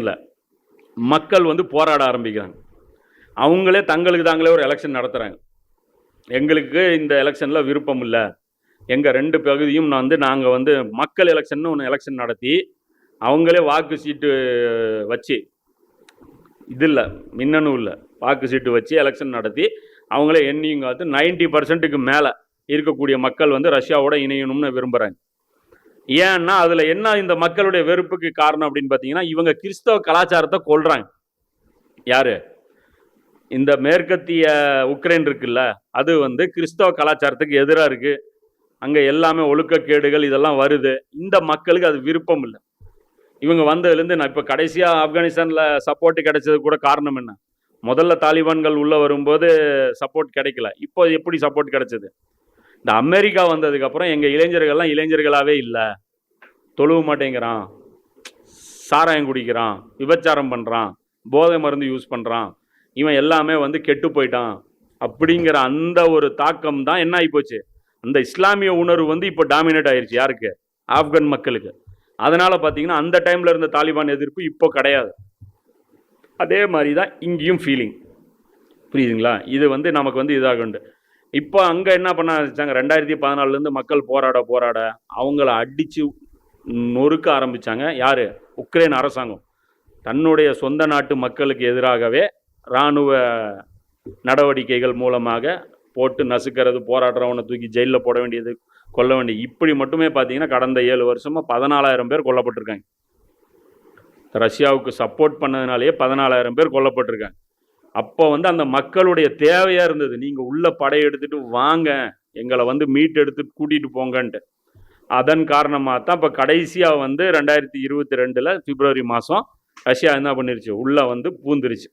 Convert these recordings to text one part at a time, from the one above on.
எலெக்ஷனில் மக்கள் வந்து போராட ஆரம்பிக்கிறாங்க. அவங்களே தங்களுக்கு தாங்களே ஒரு எலெக்ஷன் நடத்துகிறாங்க எங்களுக்கு இந்த எலெக்ஷனில் விருப்பம் இல்லை. எங்கள் ரெண்டு பகுதியும் நான் வந்து நாங்கள் வந்து மக்கள் எலெக்ஷன் ஒன்று எலெக்ஷன் நடத்தி அவங்களே வாக்கு சீட்டு வச்சு இது இல்லை மின்னணு இல்லை. வாக்கு சீட்டு வச்சு எலெக்ஷன் நடத்தி அவங்களே எண்ணியும் காத்து நைன்டி பர்சன்ட்டுக்கு மேலே இருக்கக்கூடிய மக்கள் வந்து ரஷ்யாவோட இணையணும்னு விரும்புகிறாங்க ஏன்னா அதில் என்ன இந்த மக்களுடைய வெறுப்புக்கு காரணம் அப்படின்னு பார்த்தீங்கன்னா இவங்க கிறிஸ்தவ கலாச்சாரத்தை கொள்றாங்க யார்? இந்த மேற்கத்திய உக்ரைன் இருக்குல்ல அது வந்து கிறிஸ்தவ கலாச்சாரத்துக்கு எதிராக இருக்குது அங்கே எல்லாமே ஒழுக்கக்கேடுகள் இதெல்லாம் வருது. இந்த மக்களுக்கு அது விருப்பம் இல்லை. இவங்க வந்ததுலேருந்து நான் இப்போ கடைசியாக ஆப்கானிஸ்தானில் சப்போர்ட் கிடைச்சது கூட காரணம் என்ன? முதல்ல தாலிபான்கள் உள்ளே வரும்போது சப்போர்ட் கிடைக்கல. இப்போ எப்படி சப்போர்ட் கிடைச்சது? இந்த அமெரிக்கா வந்ததுக்கப்புறம் எங்கள் இளைஞர்கள்லாம் இளைஞர்களாகவே இல்லை. தொழுவ மாட்டேங்கிறான். சாராயம் குடிக்கிறான். விபச்சாரம் பண்ணுறான் போதை மருந்து யூஸ் பண்ணுறான் இவன் எல்லாமே வந்து கெட்டு போயிட்டான். அப்படிங்கிற அந்த ஒரு தாக்கம் தான் என்ன ஆகிப்போச்சு அந்த இஸ்லாமிய உணர்வு வந்து இப்போ டாமினேட் ஆயிடுச்சு யாருக்கு? ஆப்கான் மக்களுக்கு. அதனால் பார்த்தீங்கன்னா அந்த டைமில் இருந்த தாலிபான் எதிர்ப்பு இப்போ கிடையாது. அதே மாதிரி தான் இங்கேயும் ஃபீலிங் புரியுதுங்களா? இது வந்து நமக்கு வந்து இதாக உண்டு இப்போ அங்கே என்ன பண்ண ஆரம்பிச்சாங்க ரெண்டாயிரத்தி பதினாலுலேருந்து மக்கள் போராட போராட அவங்கள அடித்து நொறுக்க ஆரம்பிச்சாங்க. யார்? உக்ரைன் அரசாங்கம். தன்னுடைய சொந்த நாட்டு மக்களுக்கு எதிராகவே இராணுவ நடவடிக்கைகள் மூலமாக போட்டு நசுக்கிறது போராடுறவனை தூக்கி ஜெயிலில் போட வேண்டியது கொல்ல வேண்டியது இப்படி மட்டுமே பார்த்தீங்கன்னா கடந்த ஏழு வருஷமாக பதினாலாயிரம் பேர் கொல்லப்பட்டிருக்காங்க. ரஷ்யாவுக்கு சப்போர்ட் பண்ணதுனாலேயே பதினாலாயிரம் பேர் கொல்லப்பட்டிருக்காங்க. அப்போ வந்து அந்த மக்களுடைய தேவையாக இருந்தது. நீங்கள் உள்ள படையெடுத்துட்டு வாங்க. எங்களை வந்து மீட்டெடுத்து கூட்டிகிட்டு போங்கன்ட்டு. அதன் காரணமாக தான் இப்போ கடைசியாக வந்து ரெண்டாயிரத்தி இருபத்தி ரெண்டில் பிப்ரவரி மாதம் ரஷ்யா என்ன பண்ணிருச்சு? உள்ளே வந்து பூந்துருச்சு.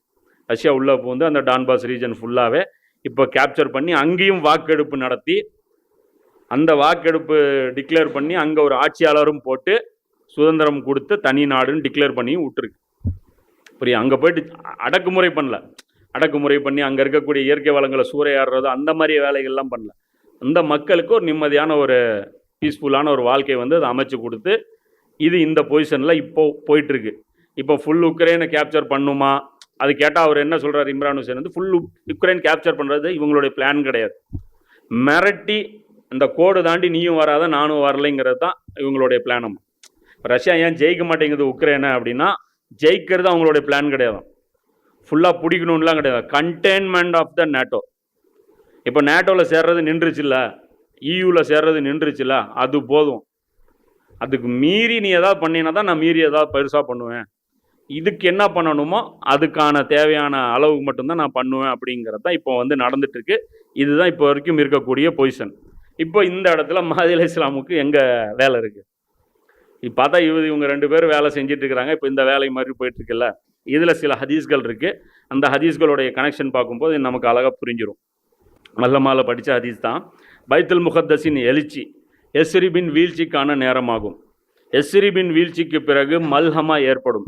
ரஷ்யா உள்ளே பூந்து அந்த டான்பாஸ் ரீஜன் ஃபுல்லாகவே இப்போ கேப்சர் பண்ணி அங்கேயும் வாக்கெடுப்பு நடத்தி அந்த வாக்கெடுப்பு டிக்ளேர் பண்ணி அங்கே ஒரு ஆட்சியாளரும் போட்டு சுதந்திரம் கொடுத்து தனி நாடுன்னு டிக்ளேர் பண்ணியும் விட்டுருக்கு. புரியும் அங்கே போயிட்டு அடக்குமுறை பண்ணல. அடக்குமுறை பண்ணி அங்கே இருக்கக்கூடிய இயற்கை வளங்களை சூறையாடுறது அந்த மாதிரி வேலைகள்லாம் பண்ணல. அந்த மக்களுக்கு ஒரு நிம்மதியான ஒரு பீஸ்ஃபுல்லான ஒரு வாழ்க்கை வந்து அதை அமைச்சு கொடுத்து இது இந்த பொசிஷனில் இப்போ போயிட்டுருக்கு. இப்போ ஃபுல் உக்ரைனை கேப்சர் பண்ணுமா? அது கேட்டால் அவர் என்ன சொல்கிறார் இம்ரான் ஹுசேன் வந்து ஃபுல் உக்ரைன் கேப்சர் பண்ணுறது இவங்களுடைய பிளான் கிடையாது. மிரட்டி இந்த கோடு தாண்டி நீயும் வராத நானும் வரலைங்கிறது தான் இவங்களுடைய பிளானம் ரஷ்யா ஏன் ஜெயிக்க மாட்டேங்குது உக்ரைனை அப்படின்னா ஜெயிக்கிறது அவங்களுடைய பிளான் கிடையாது. ஃபுல்லாக பிடிக்கணும்லாம் கிடையாது. கண்டெயின்மெண்ட் ஆஃப் த நேட்டோ இப்போ நேட்டோவில் சேர்றது நின்றுச்சுல்ல? E இயூவில் சேர்றது நின்றுச்சுல்ல? அது போதும். அதுக்கு மீறி நீ எதாவது பண்ணினா தான் நான் மீறி ஏதாவது பெருசாக பண்ணுவேன். இதுக்கு என்ன பண்ணணுமோ அதுக்கான தேவையான அளவுக்கு மட்டும்தான் நான் பண்ணுவேன் அப்படிங்கிறது தான் இப்போ வந்து நடந்துட்டுருக்கு. இதுதான் இப்போ வரைக்கும் இருக்கக்கூடிய பொசிஷன் இப்போ இந்த இடத்துல மஹதி இஸ்லாமுக்கு எங்கே வேலை இருக்குது இப்போ பார்த்தா இவங்க இவங்க ரெண்டு பேரும் வேலை செஞ்சுட்டு இப்போ இந்த வேலை மாதிரி போயிட்டுருக்குல்ல இதில் சில ஹதீஸ்கள் இருக்குது அந்த ஹதீஸ்களுடைய கனெக்ஷன் பார்க்கும்போது நமக்கு அழகாக புரிஞ்சிடும் மல்லமால படித்த ஹதீஸ் தான். பைத்தல் முகத்தஸின் எழுச்சி எஸ்ரிபின் வீழ்ச்சிக்கான நேரமாகும். எஸ்ரிபின் வீழ்ச்சிக்கு பிறகு மல்ஹமா ஏற்படும்.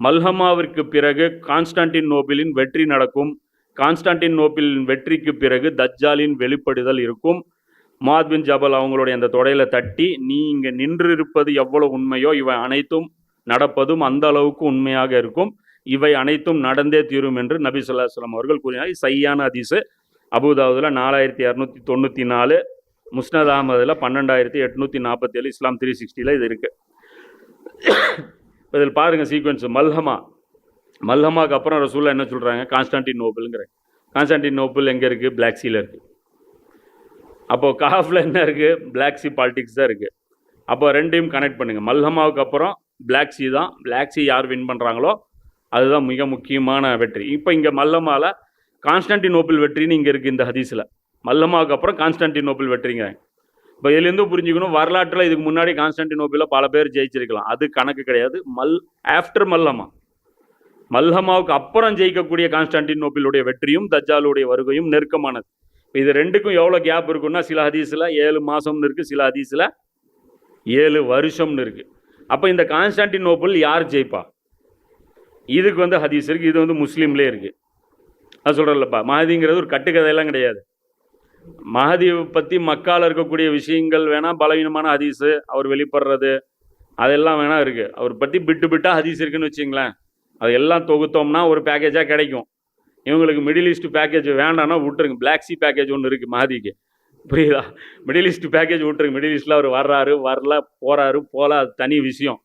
மல்ஹமாவிற்கு பிறகு கான்ஸ்டான்டின் நோபிலின் வெற்றி நடக்கும். கான்ஸ்டான்டின் நோபிலின் வெற்றிக்கு பிறகு தஜ்ஜாலின் வெளிப்படுதல் இருக்கும். மாத் பின் ஜபல் அவங்களுடைய அந்த தொடையில தட்டி நீ இங்கே நின்று இருப்பது எவ்வளவு உண்மையோ இவை அனைத்தும் நடப்பதும் அந்த அளவுக்கு உண்மையாக இருக்கும். இவை அனைத்தும் நடந்தே தீரும் என்று நபி சொல்லா சொல்லம் அவர்கள் கூறினார். சையான அதிசு அபுதாபுதில் நாலாயிரத்தி இரநூத்தி தொண்ணூற்றி நாலு முஸ்னத் அகமதில் பன்னெண்டாயிரத்தி எட்நூற்றி நாற்பத்தேழு இஸ்லாம் த்ரீ சிக்ஸ்டியில் இது இருக்குது இதில் பாருங்கள் சீக்வன்ஸ் மல்ஹமா. மல்ஹமாக்கு அப்புறம் ரசூல்லா என்ன சொல்கிறாங்க கான்ஸ்டான்டின் நோபிள்ங்கிற கான்ஸ்டான்டின் நோபிள் எங்கே இருக்குது பிளாக் சீல இருக்குது அப்போது காஃபில் என்ன இருக்குது பிளாக் சி பாலிடிக்ஸ் தான் இருக்குது அப்போ ரெண்டையும் கனெக்ட் பண்ணுங்கள் மல்ஹமாவுக்கு அப்புறம் பிளாக் சி தான். பிளாக் சி யார் வின் பண்ணுறாங்களோ அதுதான் மிக முக்கியமான வெற்றி. இப்போ இங்கே மல்லமால கான்ஸ்டான்டினோப்பிள் வெற்றின்னு இங்கே இருக்குது இந்த ஹதீஸில். மல்லமாவுக்கு அப்புறம் கான்ஸ்டான்டினோப்பிள் வெற்றிங்க. இப்போ இதுலேருந்து புரிஞ்சுக்கணும் வரலாற்றில் இதுக்கு முன்னாடி கான்ஸ்டான்டினோப்பிளில் பல பேர் ஜெயிச்சிருக்கலாம். அது கணக்கு கிடையாது. மல் ஆஃப்டர் மல்லமா மல்ஹமாவுக்கு அப்புறம் ஜெயிக்கக்கூடிய கான்ஸ்டான்டினோப்பிளுடைய வெற்றியும் தஜ்ஜாலுடைய வருகையும் நெருக்கமானது. இப்போ இது ரெண்டுக்கும் எவ்வளோ கேப் இருக்குன்னா சில ஹதீஸில் ஏழு மாதம்னு இருக்குது சில ஹதீஸில் ஏழு வருஷம்னு இருக்குது அப்போ இந்த கான்ஸ்டான்டினோப்பிள் யார் ஜெயிப்பா? இதுக்கு வந்து ஹதீஸ் இருக்குது இது வந்து முஸ்லீம்லேயே இருக்குது அது சொல்கிறல்லப்பா மஹதிங்கிறது ஒரு கட்டுக்கதையெல்லாம் கிடையாது. மஹதியை பற்றி மக்கால் இருக்கக்கூடிய விஷயங்கள் வேணால் பலவீனமான ஹதீஸு அவர் வெளிப்படுறது அதெல்லாம் வேணால் இருக்குது அவர் பற்றி பிட்டு பிட்டாக ஹதீஸ் இருக்குன்னு வச்சிங்களேன் அது எல்லாம் தொகுத்தோம்னா ஒரு பேக்கேஜாக கிடைக்கும். இவங்களுக்கு மிடில் ஈஸ்ட் பேக்கேஜ் வேண்டாம்னா விட்டுருங்க. பிளாக் சி பேக்கேஜ் ஒன்று இருக்குது மஹதிக்கு. புரியுதா? மிடில் ஈஸ்ட் பேக்கேஜ் விட்டுருங்க. மிடில் ஈஸ்ட்டில் அவர் வர்றாரு வரல போகிறாரு போகல அது தனி விஷயம்.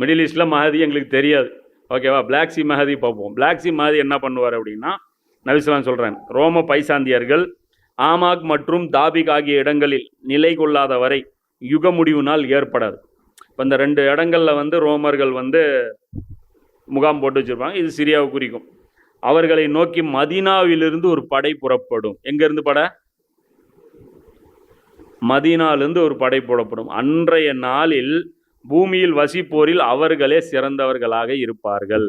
மிடில் ஈஸ்ட்டில் மஹதி எங்களுக்கு தெரியாது. ஓகேவா? பிளாக் சி மஹதி பார்ப்போம். பிளாக் சி மஹதி என்ன பண்ணுவார் அப்படின்னா நபிஸ்லாம் சொல்கிறேன் ரோம பைசாந்தியர்கள் ஆமாக் மற்றும் தாபிக் ஆகிய இடங்களில் நிலை கொள்ளாத வரை யுக முடிவு நாள் ஏற்படாது. இப்போ இந்த ரெண்டு இடங்களில் வந்து ரோமர்கள் வந்து முகாம் போட்டு வச்சிருப்பாங்க. இது சிரியாவை குறிக்கும். அவர்களை நோக்கி மதீனாவிலிருந்து ஒரு படை புறப்படும். எங்கேருந்து படை? மதீனாவிலிருந்து ஒரு படை புறப்படும். அன்றைய நாளில் பூமியில் வசிப்போரில் அவர்களே சிறந்தவர்களாக இருப்பார்கள்.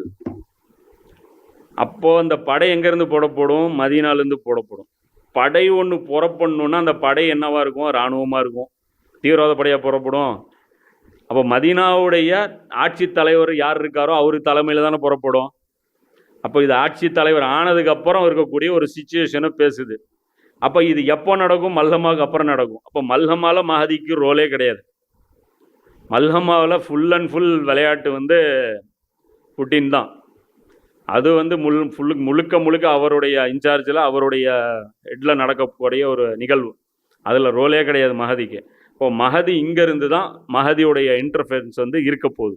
அப்போ அந்த படை எங்கேருந்து போடப்படும்? மதீனாலேருந்து போடப்படும். படை ஒன்று புறப்படணுன்னா அந்த படை என்னவா இருக்கும்? இராணுவமாக இருக்கும். தீவிரவாத படையாக புறப்படும். அப்போ மதீனாவுடைய ஆட்சி தலைவர் யார் இருக்காரோ அவர் தலைமையில் தானே புறப்படும். அப்போ இது ஆட்சி தலைவர் ஆனதுக்கப்புறம் இருக்கக்கூடிய ஒரு சுச்சுவேஷனை பேசுது. அப்போ இது எப்போ நடக்கும்? மல்ஹமாவுக்கு அப்புறம் நடக்கும். அப்போ மல்ஹமால மகதிக்கு ரோலே கிடையாது. மல்ஹமாவில் ஃபுல் அண்ட் ஃபுல் விளையாட்டு வந்து புட்டின் தான். அது வந்து முழு ஃபுல்லு முழுக்க முழுக்க அவருடைய இன்சார்ஜில் அவருடைய ஹெட்டில் நடக்கக்கூடிய ஒரு நிகழ்வு. அதில் ரோலே கிடையாது மகதிக்கு இப்போ மஹதி இங்கேருந்து தான் மஹதியுடைய இன்டர்ஃபரன்ஸ் வந்து இருக்க போகுது.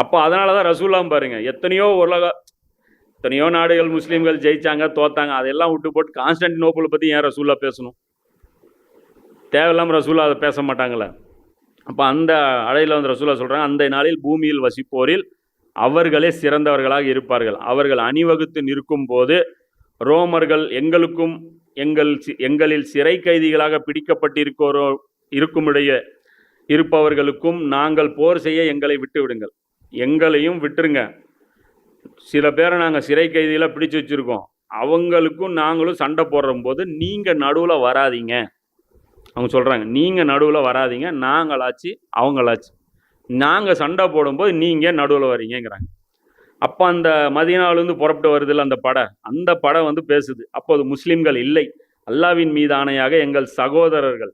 அப்போ அதனால தான் ரசூலாம் பாருங்கள் எத்தனையோ உலக எத்தனையோ நாடுகள் முஸ்லீம்கள் ஜெயித்தாங்க தோத்தாங்க அதெல்லாம் விட்டு போட்டு கான்ஸ்டன்டினோப்பிளை பற்றி ஏன் ரசூலாக பேசணும்? தேவையில்லாமல் ரசூல்லா அதை பேச மாட்டாங்களே. அப்போ அந்த அழையில் வந்து ரசூலா சொல்கிறாங்க அந்த நாளில் பூமியில் வசிப்போரில் அவர்களே சிறந்தவர்களாக இருப்பார்கள். அவர்கள் அணிவகுத்து நிற்கும் போது ரோமர்கள் எங்களுக்கும் எங்கள் சி- எங்களில் சிறை கைதிகளாக பிடிக்கப்பட்டிருக்கிறோ இருக்குமிடையே இருப்பவர்களுக்கும் நாங்கள் போர் செய்ய எங்களை விட்டு விடுங்கள் எங்களையும் விட்டுருங்க. சில பேரை நாங்கள் சிறை கைதியில் பிடிச்சு வச்சுருக்கோம். அவங்களுக்கும் நாங்களும் சண்டை போடும்போது நீங்கள் நடுவில் வராதீங்க. அவங்க சொல்கிறாங்க நீங்கள் நடுவில் வராதீங்க நாங்களாச்சு அவங்களாச்சு. நாங்கள் சண்டை போடும்போது நீங்கள் நடுவில் வரீங்கிறாங்க அப்போ அந்த மதினாவிலேருந்து புறப்பட்டு வருதில்ல அந்த படம் அந்த படம் வந்து பேசுது. அப்போது முஸ்லீம்கள் இல்லை. அல்லாவின் மீது ஆணையாக எங்கள் சகோதரர்கள்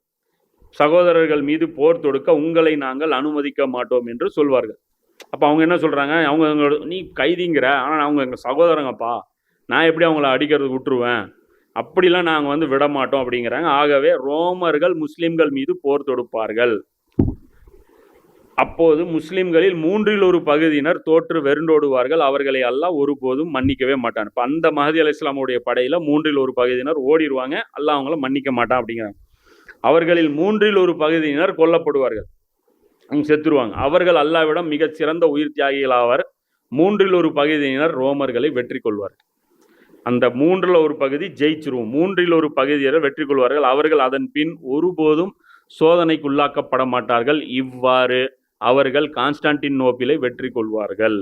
சகோதரர்கள் மீது போர் தொடுக்க உங்களை நாங்கள் அனுமதிக்க மாட்டோம் என்று சொல்வார்கள். அப்போ அவங்க என்ன சொல்கிறாங்க அவங்க எங்களோட நீ கைதிங்கிற ஆனால் அவங்க எங்கள் சகோதரங்கப்பா. நான் எப்படி அவங்கள அடிக்கிறது விட்டுருவேன்? அப்படிலாம் நாங்கள் வந்து விட மாட்டோம் அப்படிங்கிறாங்க. ஆகவே ரோமர்கள் முஸ்லிம்கள் மீது போர் தொடுப்பார்கள். அப்போது முஸ்லிம்களில் மூன்றில் ஒரு பகுதியினர் தோற்று வெருண்டோடுவார்கள் அவர்களை அல்லாஹ் ஒருபோதும் மன்னிக்கவே மாட்டான். இப்போ அந்த மஹதி அலி இஸ்லாமுடைய படையில் மூன்றில் ஒரு பகுதியினர் ஓடிடுவாங்க அல்லாஹ் அவங்கள மன்னிக்க மாட்டான் அப்படிங்கிறாங்க. அவர்களில் மூன்றில் ஒரு பகுதியினர் கொல்லப்படுவார்கள். அவங்க செத்துருவாங்க. அவர்கள் அல்லாவிடம் மிகச் சிறந்த உயிர் தியாகிகளாவர். மூன்றில் ஒரு பகுதியினர் ரோமர்களை வெற்றி கொள்வார்கள். அந்த மூன்றில் ஒரு பகுதி ஜெயிச்சிருவோம். மூன்றில் ஒரு பகுதியரை வெற்றி கொள்வார்கள். அவர்கள் அதன் பின் ஒருபோதும் சோதனைக்கு உள்ளாக்கப்பட மாட்டார்கள். இவ்வாறு அவர்கள் கான்ஸ்டான்டின் நோப்பிலை வெற்றி கொள்வார்கள்.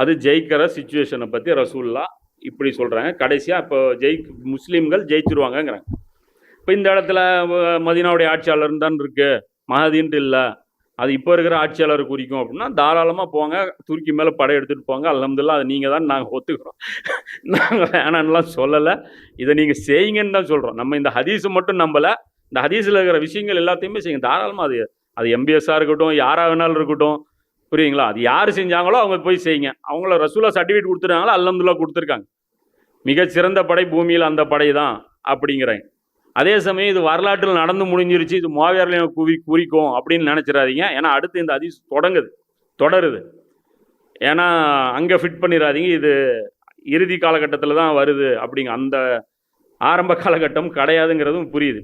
அது ஜெயிக்கிற சுச்சுவேஷனை பற்றி ரசூல்லா இப்படி சொல்கிறாங்க கடைசியாக இப்போ ஜெயி முஸ்லீம்கள் ஜெயிச்சிருவாங்கங்கிறாங்க. இப்போ இந்த இடத்துல மதினாவுடைய மதீனாவுடைய ஆட்சியாளர் தான் இருக்குது மகதின்ட்டு இல்லை. அது இப்போ இருக்கிற ஆட்சியாளர் குறிக்கும் அப்படின்னா தாராளமாக போங்க. துருக்கி மேலே படை எடுத்துகிட்டு போங்க. அல்ஹம்துலில்லாஹ் அதை நீங்கள் தான் நாங்கள் ஒத்துக்கிறோம். நாங்கள் வேணான்லாம் சொல்லலை. இதை நீங்கள் செய்யுங்கன்னு தான் சொல்கிறோம் நம்ம இந்த ஹதீஸை மட்டும் நம்பலை. இந்த ஹதீஸில் இருக்கிற விஷயங்கள் எல்லாத்தையுமே செய்யுங்க. தாராளமாக அது அது எம்பிஎஸ்ஸாக இருக்கட்டும் யாராக வேணாலும் இருக்கட்டும். புரியுங்களா அது யார் செஞ்சாங்களோ அவங்க போய் செய்யுங்க. அவங்கள ரசூலா சர்டிஃபிகேட் கொடுத்துருக்காங்களோ அல்லமதுல்லா கொடுத்துருக்காங்க. மிகச்சிறந்த படை பூமியில் அந்த படை தான் அப்படிங்கிறேன். அதே சமயம் இது வரலாற்றில் நடந்து முடிஞ்சிருச்சு இது மோவியாரில் குவி குறிக்கும் அப்படின்னு நினச்சிடாதீங்க. ஏன்னா அடுத்து இந்த அதிசு தொடங்குது தொடருது. ஏன்னா அங்கே ஃபிட் பண்ணிடாதீங்க இது இறுதி காலகட்டத்தில் தான் வருது அப்படிங்க அந்த ஆரம்ப காலகட்டம் கிடையாதுங்கிறதும் புரியுது.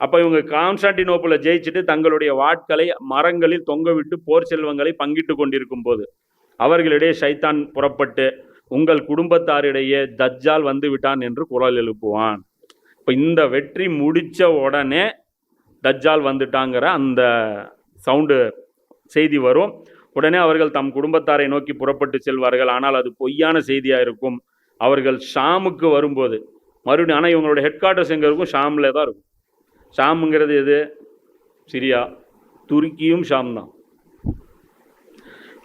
அப்போ இவங்க கான்ஸ்டான்டினோப்பிளை ஜெயிச்சுட்டு தங்களுடைய வாட்களை மரங்களில் தொங்கவிட்டு போர் செல்வங்களை பங்கிட்டு கொண்டிருக்கும் போது அவர்களிடையே ஷைத்தான் புறப்பட்டு உங்கள் குடும்பத்தாரிடையே தஜ்ஜால் வந்து விட்டான் என்று குரல் எழுப்புவான். இப்போ இந்த வெற்றி முடித்த உடனே தஜ்ஜால் வந்துட்டாங்கிற அந்த சவுண்டு செய்தி வரும். உடனே அவர்கள் தம் குடும்பத்தாரை நோக்கி புறப்பட்டு செல்வார்கள். ஆனால் அது பொய்யான செய்தியாக இருக்கும். அவர்கள் ஷாமுக்கு வரும்போது மறுபடியும் ஆனால் இவங்களோட ஹெட் குவார்ட்டர்ஸ் எங்கே இருக்கும்? ஷாமில் தான் இருக்கும். ஷாமுங்கிறது எது? சிரியா. துருக்கியும் ஷாம் தான்.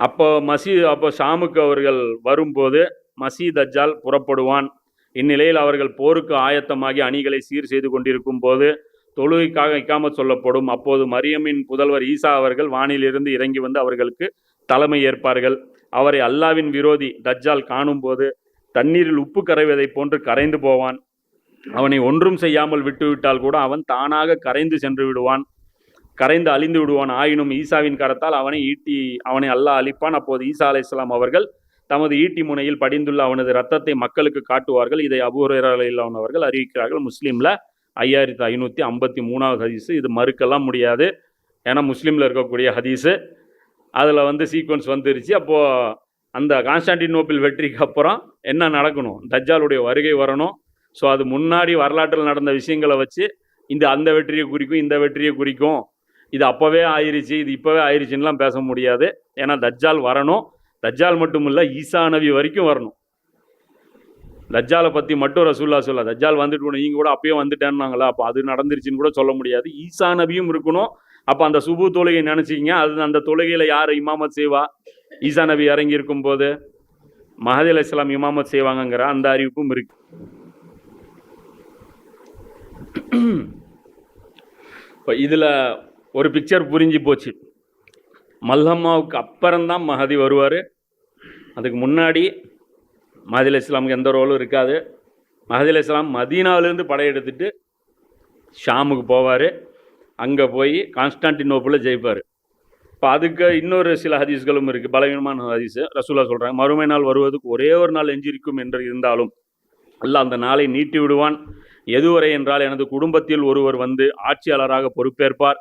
அப்போ மசீ அப்போ ஷாமுக்கு அவர்கள் வரும்போது மசீத் தஜ்ஜால் புறப்படுவான். இந்நிலையில் அவர்கள் போருக்கு ஆயத்தமாகி அணிகளை சீர் செய்து கொண்டிருக்கும் போது தொழுகைக்காக இக்காமத் சொல்லப்படும். அப்போது மரியமின் புதல்வர் ஈசா அவர்கள் வானிலிருந்து இறங்கி வந்து அவர்களுக்கு தலைமை ஏற்பார்கள். அவரை அல்லாவின் விரோதி தஜ்ஜால் காணும்போது தண்ணீரில் உப்பு கரைவதைப் போன்று கரைந்து போவான். அவனை ஒன்றும் செய்யாமல் விட்டுவிட்டால் கூட அவன் தானாக கரைந்து சென்று விடுவான். கரைந்து அழிந்து விடுவான். ஆயினும் ஈசாவின் கரத்தால் அவனை ஈட்டி அவனை அல்லாஹ் அழிப்பான். அப்போது ஈசா அலை அவர்கள் தமது ஈட்டி முனையில் படிந்துள்ள அவனது ரத்தத்தை மக்களுக்கு காட்டுவார்கள். இதை அபூரையில் அவர்கள் அறிவிக்கிறார்கள். முஸ்லீமில் ஐயாயிரத்தி ஐநூற்றி ஐம்பத்தி மூணாவது ஹதீஸு. இது மறுக்கலாம் முடியாது. ஏன்னா முஸ்லீமில் இருக்கக்கூடிய ஹதீஸு. அதில் வந்து சீக்வன்ஸ் வந்துருச்சு. அப்போது அந்த கான்ஸ்டான்டினோப்பில் வெற்றிக்கு அப்புறம் என்ன நடக்கணும்? தஜ்ஜாலுடைய வருகை வரணும். ஸோ அது முன்னாடி வரலாற்றில் நடந்த விஷயங்களை வச்சு இந்த அந்த வெற்றியை குறிக்கும் இந்த வெற்றியை குறிக்கும். இது அப்போவே ஆயிடுச்சு இது இப்போவே ஆயிடுச்சுன்னெலாம் பேச முடியாது. ஏன்னா தஜ்ஜால் வரணும். தஜ்ஜால் மட்டும் இல்லை ஈசா நபி வரைக்கும் வரணும். தஜ்ஜாலை பற்றி மட்டும் ரசூல்லா சொல்ல தஜ்ஜால் வந்துட்டு போகணும் நீங்கள் கூட அப்பயே வந்துட்டேன்னாங்களா? அப்போ அது நடந்துருச்சுன்னு கூட சொல்ல முடியாது. ஈசா நபியும் இருக்கணும். அப்போ அந்த சுபு தொழுகை நினச்சிக்கிங்க. அது அந்த தொழுகையில் யார் இமாமத் செய்வா ஈசா நபி இறங்கி இருக்கும்போது மஹதி அலி இஸ்லாம் இமாமத் செய்வாங்கங்கிற அந்த அறிவிப்பும் இருக்கு. இப்போ இதில் ஒரு பிக்சர் புரிஞ்சு போச்சு. மல்லம்மாவுக்கு அப்புறம்தான் மஹதி வருவார். அதுக்கு முன்னாடி மஹதில் இஸ்லாமுக்கு எந்த ரோலும் இருக்காது. மஹதில் இஸ்லாம் மதீனாவிலேருந்து படையெடுத்துட்டு ஷாமுக்கு போவார். அங்கே போய் கான்ஸ்டான்டினோப்பில் ஜெயிப்பார். இப்போ அதுக்கு இன்னொரு சில ஹதீஸ்களும் இருக்குது பலவீனமான ஹதீஸு. ரசூலா சொல்கிறாங்க மறுமை நாள் வருவதற்கு ஒரே ஒரு நாள் எஞ்சிருக்கும் என்று இருந்தாலும் எல்லாம் அந்த நாளை நீட்டி விடுவான் எதுவரை என்றால் எனது குடும்பத்தில் ஒருவர் வந்து ஆட்சியாளராக பொறுப்பேற்பார்.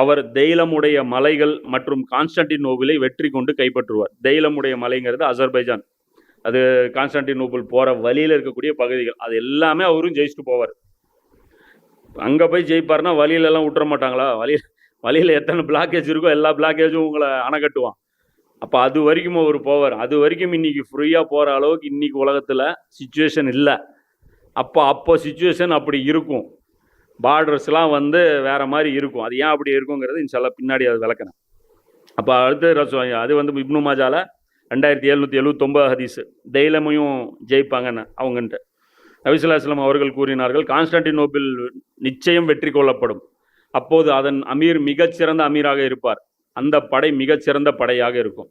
அவர் தெய்லமுடைய மலைகள் மற்றும் கான்ஸ்டன்டினோபிளை வெற்றி கொண்டு கைப்பற்றுவார். தெய்லமுடைய மலைங்கிறது அசர்பைஜான். அது கான்ஸ்டன்டினோபிள் போகிற வழியில் இருக்கக்கூடிய பகுதிகள். அது எல்லாமே அவரும் ஜெயிச்சுட்டு போவார். அங்கே போய் ஜெயிப்பார்னா வழியிலலாம் விட்டுற மாட்டாங்களா? வழி வழியில் எத்தனை பிளாக்கேஜ் இருக்கோ எல்லா பிளாக்கேஜும் உங்களை அணைக்கட்டுவான் அப்போ அது வரைக்கும் அவர் போவார். அது வரைக்கும் இன்றைக்கி ஃப்ரீயாக போகிற அளவுக்கு இன்றைக்கி உலகத்தில் சுச்சுவேஷன் இல்லை. அப்போ அப்போ சுச்சுவேஷன் அப்படி இருக்கும். பார்டர்ஸ்லாம் வந்து வேறு மாதிரி இருக்கும். அது ஏன் அப்படி இருக்குங்கிறது இன்ஷால்லா பின்னாடி அது விளக்கினேன் அப்போ அடுத்து ரசு அது வந்து இப்னு மாஜால ரெண்டாயிரத்தி எழுநூற்றி எழுவத்தொம்பது ஹதீஸு. தைலமையும் ஜெயிப்பாங்கன்னு அவங்கன்ட்டு. நபிசுல்லாஸ்லாம் அவர்கள் கூறினார்கள் கான்ஸ்டான்டினோபிள் நிச்சயம் வெற்றி கொள்ளப்படும். அப்போது அதன் அமீர் மிகச்சிறந்த அமீராக இருப்பார். அந்த படை மிகச்சிறந்த படையாக இருக்கும்.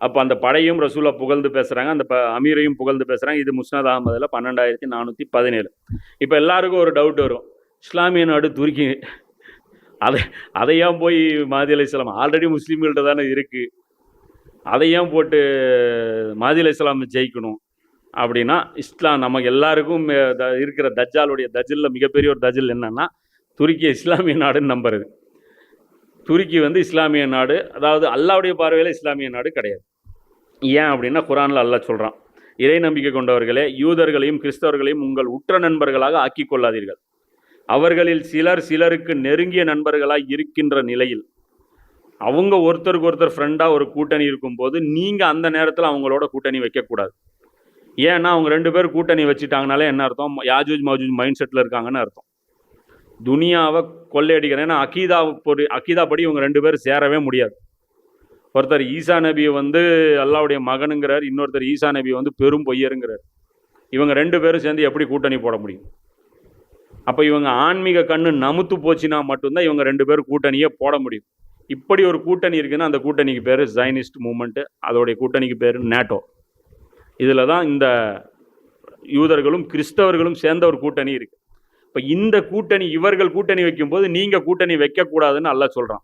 அப்போ அந்த படையும் ரசூலா புகழ்ந்து பேசுகிறாங்க அந்த ப அமீரையும் புகழ்ந்து பேசுகிறாங்க இது முஸ்னத் அகமதில் பன்னெண்டாயிரத்தி நானூற்றி பதினேழு. இப்போ எல்லாருக்கும் ஒரு டவுட் வரும். இஸ்லாமிய நாடு துருக்கி. அதை அதையாம் போய் மாதி அலி இஸ்லாம் ஆல்ரெடி முஸ்லீம்கள்ட்ட தானே இருக்குது அதையும் போட்டு மாதி அலி இஸ்லாம் ஜெயிக்கணும். அப்படின்னா இஸ்லாம் நமக்கு எல்லாருக்கும் த- இருக்கிற தஜாலுடைய தஜிலில் மிகப்பெரிய ஒரு தஜில் என்னன்னா துருக்கிய இஸ்லாமிய நாடுன்னு நம்புறது. துருக்கி வந்து இஸ்லாமிய நாடு அதாவது அல்லாவுடைய பார்வையில் இஸ்லாமிய நாடு கிடையாது. ஏன் அப்படின்னா குரானில் அல்லாஹ் சொல்கிறான் இறை நம்பிக்கை கொண்டவர்களே யூதர்களையும் கிறிஸ்தவர்களையும் உங்கள் உற்ற நண்பர்களாக ஆக்கிக் கொள்ளாதீர்கள். அவர்களில் சிலர் சிலருக்கு நெருங்கிய நண்பர்களாக இருக்கின்ற நிலையில் அவங்க ஒருத்தருக்கு ஒருத்தர் ஃப்ரெண்டாக ஒரு கூட்டணி இருக்கும்போது நீங்கள் அந்த நேரத்தில் அவங்களோட கூட்டணி வைக்கக்கூடாது. ஏன்னா அவங்க ரெண்டு பேர் கூட்டணி வச்சுட்டாங்கனாலே என்ன அர்த்தம்? யாஜூஜ் மாஜூஜ் மைண்ட் செட்டில் இருக்காங்கன்னு அர்த்தம். துனியாவை கொள்ளையடிக்கிறேன். ஏன்னா அகீதா பொடி அகீதா படி இவங்க ரெண்டு பேரும் சேரவே முடியாது. ஒருத்தர் ஈசா நபியை வந்து அல்லாவுடைய மகனுங்கிறார் இன்னொருத்தர் ஈசா நபியை வந்து பெரும் பொய்யருங்கிறார். இவங்க ரெண்டு பேரும் சேர்ந்து எப்படி கூட்டணி போட முடியும்? அப்போ இவங்க ஆன்மீக கண்ணு நமுத்து போச்சுன்னா மட்டும்தான் இவங்க ரெண்டு பேரும் கூட்டணியே போட முடியும். இப்படி ஒரு கூட்டணி இருக்குன்னா அந்த கூட்டணிக்கு பேர் ஜைனிஸ்ட் மூமெண்ட்டு அதோடைய கூட்டணிக்கு பேர் நேட்டோ இதில் தான் இந்த யூதர்களும் கிறிஸ்தவர்களும் சேர்ந்த ஒரு கூட்டணி இருக்குது இப்போ இந்த கூட்டணி இவர்கள் கூட்டணி வைக்கும்போது நீங்கள் கூட்டணி வைக்கக்கூடாதுன்னு அல்ல சொல்கிறான்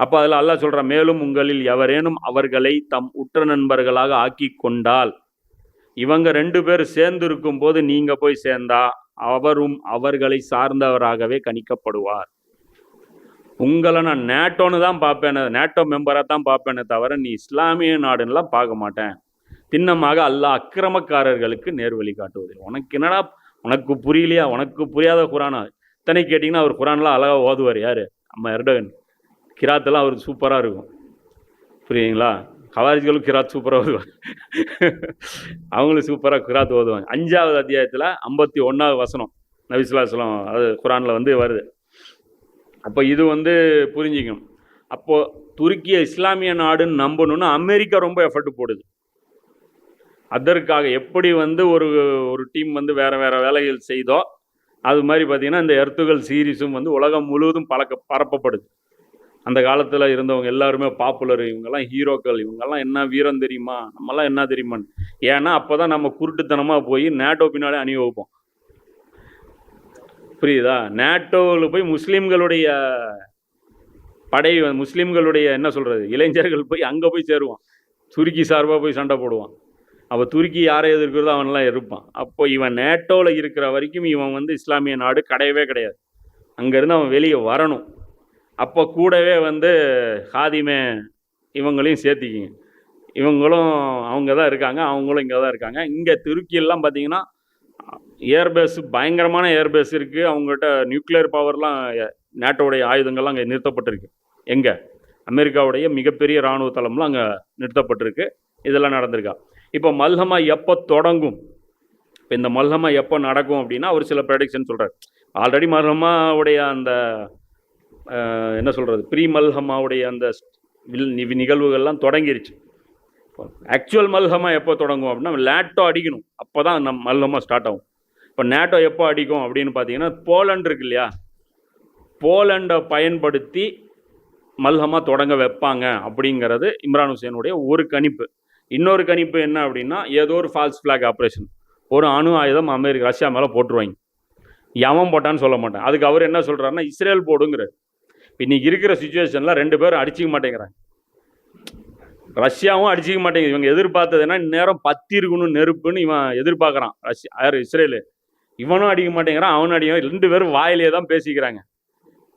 அப்போ அதில் அல்லாஹ் சொல்கிறான் மேலும் உங்களில் எவரேனும் அவர்களை தம் உற்ற நண்பர்களாக ஆக்கி கொண்டால் இவங்க ரெண்டு பேர் சேர்ந்து இருக்கும்போது நீங்கள் போய் சேர்ந்தா அவரும் அவர்களை சார்ந்தவராகவே கணிக்கப்படுவார். உங்களை நான் நேட்டோன்னு தான் பார்ப்பேன் நேட்டோ மெம்பராக தான் பார்ப்பேனே தவிர நீ இஸ்லாமிய நாடுன்னெலாம் பார்க்க மாட்டேன். திண்ணமாக அல்லாஹ் அக்கிரமக்காரர்களுக்கு நேர்வழி காட்டுவது உனக்கு என்னடா உனக்கு புரியலையா? உனக்கு புரியாத குரானா? இத்தனை கேட்டிங்கன்னா அவர் குரான்லாம் அழகாக ஓதுவார். யார்? நம்ம எர்டகன். கிராத்தெல்லாம் அவர் சூப்பராக இருக்கும். புரியுங்களா கவாரிஜ்களும் கிராத் சூப்பராக ஓதுவாங்க. அவங்களும் சூப்பராக கிராத் ஓதுவாங்க. அஞ்சாவது அத்தியாயத்தில் ஐம்பத்தி ஒன்றாவது வசனம் நபிசுல்லாஸ்லாம் அது குரானில் வந்து வருது. அப்போ இது வந்து புரிஞ்சிக்கணும். அப்போது துருக்கிய இஸ்லாமிய நாடுன்னு நம்பணும்னா அமெரிக்கா ரொம்ப எஃபர்ட் போடுது. அதற்காக எப்படி வந்து ஒரு ஒரு டீம் வந்து வேறு வேறு வேலைகள் செய்தோ அது மாதிரி பார்த்திங்கன்னா இந்த எர்த்துகள் சீரீஸும் வந்து உலகம் முழுவதும் பழக்க பரப்பப்படுது. அந்த காலத்தில் இருந்தவங்க எல்லாருமே பாப்புலர் இவங்கெல்லாம் ஹீரோக்கள் இவங்கெல்லாம் என்ன வீரம் தெரியுமா? நம்மலாம் என்ன தெரியுமான்னு. ஏன்னா அப்போ தான் நம்ம குருட்டுத்தனமாக போய் நேட்டோ பின்னாலே அணி வைப்போம் புரியுதா? நேட்டோவில் போய் முஸ்லீம்களுடைய படை முஸ்லீம்களுடைய என்ன சொல்கிறது இளைஞர்கள் போய் அங்கே போய் சேருவான். துருக்கி சார்பாக போய் சண்டை போடுவான். அப்போ துருக்கி யாரை எதிர்க்கிறதோ அவன்லாம் இருப்பான். அப்போ இவன் நேட்டோவில் இருக்கிற வரைக்கும் இவன் வந்து இஸ்லாமிய நாடு கிடையவே கிடையாது. அங்கேருந்து அவன் வெளியே வரணும். அப்போ கூடவே வந்து ஹாதிமே இவங்களையும் சேர்த்திக்கிங்க. இவங்களும் அவங்க தான் இருக்காங்க அவங்களும் இங்கே தான் இருக்காங்க. இங்கே துருக்கியெல்லாம் பார்த்தீங்கன்னா ஏர்பேஸ் பயங்கரமான ஏர்பேஸ் இருக்குது அவங்ககிட்ட நியூக்ளியர் பவர்லாம் நேட்டோடைய ஆயுதங்கள்லாம் அங்கே நிறுத்தப்பட்டிருக்கு. எங்கே? அமெரிக்காவுடைய மிகப்பெரிய இராணுவ தளம்லாம் அங்கே நிறுத்தப்பட்டிருக்கு. இதெல்லாம் நடந்திருக்கா. இப்போ மல்ஹமா எப்போ தொடங்கும்? இப்போ இந்த மல்ஹமா எப்போ நடக்கும் அப்படின்னா அவர் சில ப்ரெடிக்ஷன் சொல்கிறார் ஆல்ரெடி மல்ஹமாவுடைய அந்த என்ன சொல்கிறது ப்ரீ மல்ஹமாவுடைய அந்த வில்- நிகழ்வுகள்லாம் தொடங்கிருச்சு. ஆக்சுவல் மல்ஹமா எப்போ தொடங்கும் அப்படின்னா லேட்டோ அடிக்கணும். அப்போ தான் நம் மல்ஹமா ஸ்டார்ட் ஆகும். இப்போ நேட்டோ எப்போ அடிக்கும் அப்படின்னு பார்த்தீங்கன்னா போலண்ட் இருக்கு இல்லையா? போலண்டை பயன்படுத்தி மல்ஹமா தொடங்க வைப்பாங்க அப்படிங்கிறது இம்ரான் ஹுசேனுடைய ஒரு கணிப்பு. இன்னொரு கணிப்பு என்ன அப்படின்னா ஏதோ ஒரு ஃபால்ஸ் ஃப்ளாக் ஆப்ரேஷன் ஒரு அணு ஆயுதம் அமெரிக்கா ரஷ்யா மேலே போட்டுருவாங்க. எவன் போட்டான்னு சொல்ல மாட்டேன். அதுக்கு அவர் என்ன சொல்கிறாருன்னா இஸ்ரேல் போடுங்கிறார். இன்னைக்கு இருக்கிற சுச்சுவேஷனில் ரெண்டு பேரும் அடிச்சிக்க மாட்டேங்கிறாங்க. ரஷ்யாவும் அடிச்சிக்க மாட்டேங்குது. இவங்க எதிர்பார்த்ததுன்னா நேரம் பத்தி இருக்கணும் நெருப்புன்னு இவன் எதிர்பார்க்குறான். ரஷ்யா யார் இஸ்ரேலு. இவனும் அடிக்க மாட்டேங்கிறான் அவனும் அடிக்க ரெண்டு பேரும் வாயிலே தான் பேசிக்கிறாங்க.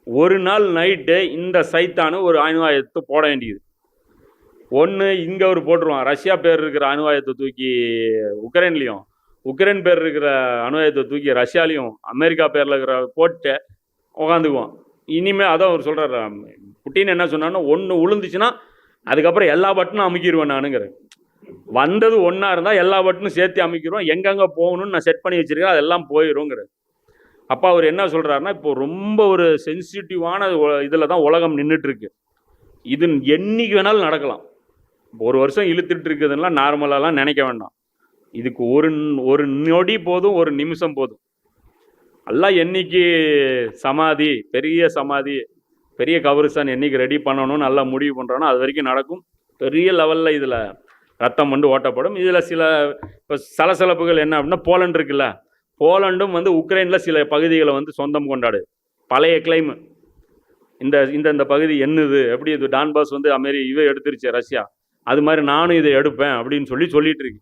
ஒரு நாள் நைட்டு இந்த சைத்தானு ஒரு அணுவாயத்தை போட வேண்டியது. ஒன்று இங்கே ஒரு போட்டுருவான். ரஷ்யா பேர் இருக்கிற அணுவாயத்தை தூக்கி உக்ரைன்லேயும் உக்ரைன் பேர் இருக்கிற அணுவாயத்தை தூக்கி ரஷ்யாலையும் அமெரிக்கா பேரில் இருக்கிற போட்டு உக்காந்துக்குவான். இனிமேல் அதான் அவர் சொல்கிறார் புட்டின் என்ன சொன்னான்னா ஒன்று உளுந்துச்சுன்னா அதுக்கப்புறம் எல்லா பட்டனும் அமுக்கிடுவேன் நானுங்கிறேன் வந்தது ஒன்றா இருந்தால் எல்லா பட்டனும் சேர்த்து அமைக்கிறோம் எங்கெங்கே போகணும்னு நான் செட் பண்ணி வச்சிருக்கேன் அதெல்லாம் போயிடும்ங்கிற அப்போ அவர் என்ன சொல்கிறாருன்னா இப்போ ரொம்ப ஒரு சென்சிட்டிவான இதில் தான் உலகம் நின்றுட்டுருக்கு இது என்னைக்கு வேணாலும் நடக்கலாம். இப்போ ஒரு வருஷம் இழுத்துட்டு இருக்குதுன்னா நார்மலாலாம் நினைக்க வேண்டாம். இதுக்கு ஒரு ஒரு நொடி போதும் ஒரு நிமிஷம் போதும். எல்லாம் என்னைக்கு சமாதி பெரிய சமாதி பெரிய கபரிஸ்தான் என்னைக்கு ரெடி பண்ணணும்னு நல்லா முடிவு பண்ணுறோன்னா அது வரைக்கும் நடக்கும். பெரிய லெவலில் இதில் ரத்தம் வந்து ஓட்டப்படும். இதில் சில இப்போ சலசலப்புகள் என்ன அப்படின்னா போலண்ட் இருக்குல்ல போலண்டும் வந்து உக்ரைனில் சில பகுதிகளை வந்து சொந்தம் கொண்டாடு. பழைய கிளைம் இந்த இந்த இந்த பகுதி என்னது? எப்படி இது டான்பாஸ் வந்து அமெரி இவ எடுத்துருச்சு ரஷ்யா. அது மாதிரி நானும் இதை எடுப்பேன் அப்படின்னு சொல்லி சொல்லிட்டு இருக்கு.